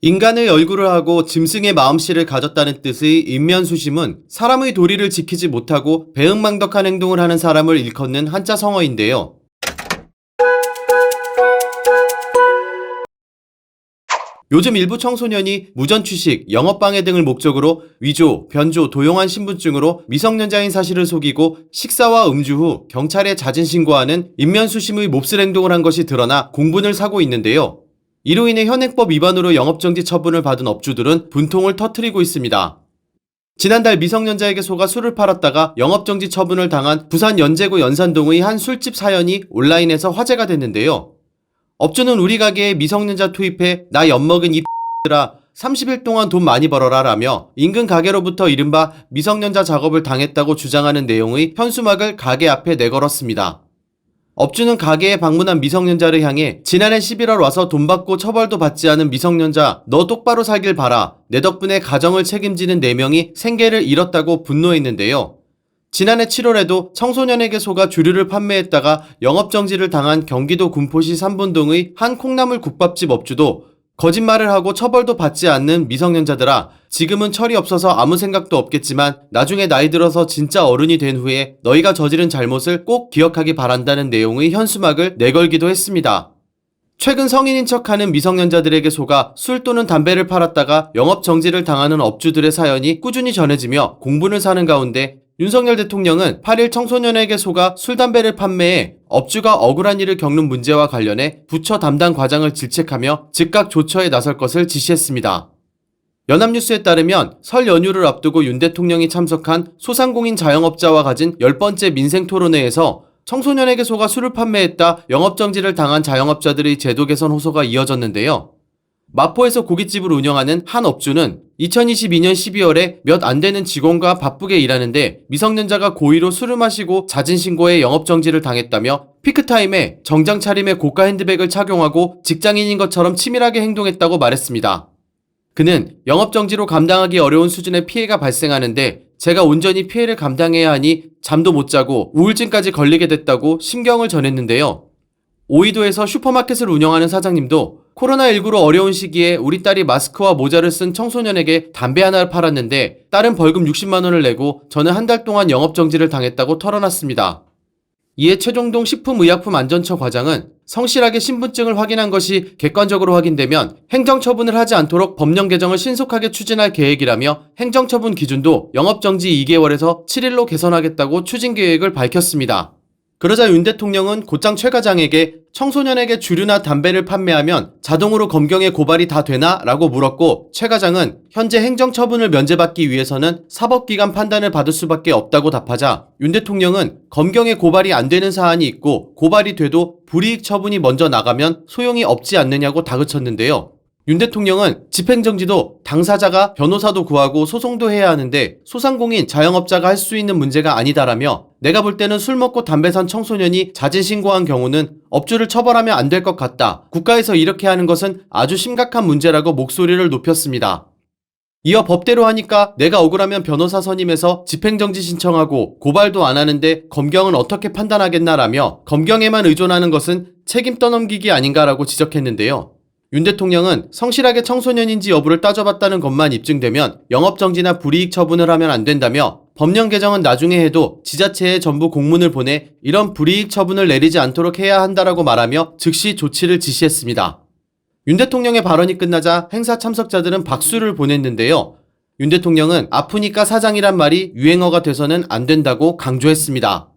인간의 얼굴을 하고 짐승의 마음씨를 가졌다는 뜻의 인면수심은 사람의 도리를 지키지 못하고 배은망덕한 행동을 하는 사람을 일컫는 한자 성어인데요. 요즘 일부 청소년이 무전 취식, 영업 방해 등을 목적으로 위조, 변조, 도용한 신분증으로 미성년자인 사실을 속이고 식사와 음주 후 경찰에 자진 신고하는 인면수심의 몹쓸 행동을 한 것이 드러나 공분을 사고 있는데요. 이로 인해 현행법 위반으로 영업정지 처분을 받은 업주들은 분통을 터트리고 있습니다. 지난달 미성년자에게 속아 술을 팔았다가 영업정지 처분을 당한 부산 연제구 연산동의 한 술집 사연이 온라인에서 화제가 됐는데요. 업주는 우리 가게에 미성년자 투입해 나 엿먹은 이 X들아 30일 동안 돈 많이 벌어라 라며 인근 가게로부터 이른바 미성년자 작업을 당했다고 주장하는 내용의 현수막을 가게 앞에 내걸었습니다. 업주는 가게에 방문한 미성년자를 향해 지난해 11월 와서 돈 받고 처벌도 받지 않은 미성년자 너 똑바로 살길 바라 내 덕분에 가정을 책임지는 4명이 생계를 잃었다고 분노했는데요. 지난해 7월에도 청소년에게 속아 주류를 판매했다가 영업정지를 당한 경기도 군포시 삼분동의 한 콩나물 국밥집 업주도 거짓말을 하고 처벌도 받지 않는 미성년자들아 지금은 철이 없어서 아무 생각도 없겠지만 나중에 나이 들어서 진짜 어른이 된 후에 너희가 저지른 잘못을 꼭 기억하기 바란다는 내용의 현수막을 내걸기도 했습니다. 최근 성인인 척하는 미성년자들에게 속아 술 또는 담배를 팔았다가 영업 정지를 당하는 업주들의 사연이 꾸준히 전해지며 공분을 사는 가운데 윤석열 대통령은 8일 청소년에게 속아 술, 담배를 판매해 업주가 억울한 일을 겪는 문제와 관련해 부처 담당 과장을 질책하며 즉각 조처에 나설 것을 지시했습니다. 연합뉴스에 따르면 설 연휴를 앞두고 윤 대통령이 참석한 소상공인 자영업자와 가진 열 번째 민생 토론회에서 청소년에게 속아 술을 판매했다 영업정지를 당한 자영업자들의 제도 개선 호소가 이어졌는데요. 마포에서 고깃집을 운영하는 한 업주는 2022년 12월에 몇 안 되는 직원과 바쁘게 일하는데 미성년자가 고의로 술을 마시고 자진 신고해 영업정지를 당했다며 피크타임에 정장 차림의 고가 핸드백을 착용하고 직장인인 것처럼 치밀하게 행동했다고 말했습니다. 그는 영업정지로 감당하기 어려운 수준의 피해가 발생하는데 제가 온전히 피해를 감당해야 하니 잠도 못 자고 우울증까지 걸리게 됐다고 심경을 전했는데요. 오이도에서 슈퍼마켓을 운영하는 사장님도 코로나19로 어려운 시기에 우리 딸이 마스크와 모자를 쓴 청소년에게 담배 하나를 팔았는데 딸은 벌금 60만원을 내고 저는 한 달 동안 영업정지를 당했다고 털어놨습니다. 이에 최종동 식품의약품안전처 과장은 성실하게 신분증을 확인한 것이 객관적으로 확인되면 행정처분을 하지 않도록 법령 개정을 신속하게 추진할 계획이라며 행정처분 기준도 영업정지 2개월에서 7일로 개선하겠다고 추진 계획을 밝혔습니다. 그러자 윤 대통령은 곧장 최 과장에게 청소년에게 주류나 담배를 판매하면 자동으로 검경에 고발이 다 되나? 라고 물었고 최 과장은 현재 행정처분을 면제받기 위해서는 사법기관 판단을 받을 수밖에 없다고 답하자 윤 대통령은 검경에 고발이 안 되는 사안이 있고 고발이 돼도 불이익 처분이 먼저 나가면 소용이 없지 않느냐고 다그쳤는데요. 윤 대통령은 집행정지도 당사자가 변호사도 구하고 소송도 해야 하는데 소상공인 자영업자가 할 수 있는 문제가 아니다라며 내가 볼 때는 술 먹고 담배 산 청소년이 자진 신고한 경우는 업주를 처벌하면 안 될 것 같다. 국가에서 이렇게 하는 것은 아주 심각한 문제라고 목소리를 높였습니다. 이어 법대로 하니까 내가 억울하면 변호사 선임해서 집행정지 신청하고 고발도 안 하는데 검경은 어떻게 판단하겠나라며 검경에만 의존하는 것은 책임 떠넘기기 아닌가라고 지적했는데요. 윤 대통령은 성실하게 청소년인지 여부를 따져봤다는 것만 입증되면 영업정지나 불이익 처분을 하면 안 된다며 법령 개정은 나중에 해도 지자체에 전부 공문을 보내 이런 불이익 처분을 내리지 않도록 해야 한다라고 말하며 즉시 조치를 지시했습니다. 윤 대통령의 발언이 끝나자 행사 참석자들은 박수를 보냈는데요. 윤 대통령은 아프니까 사장이란 말이 유행어가 돼서는 안 된다고 강조했습니다.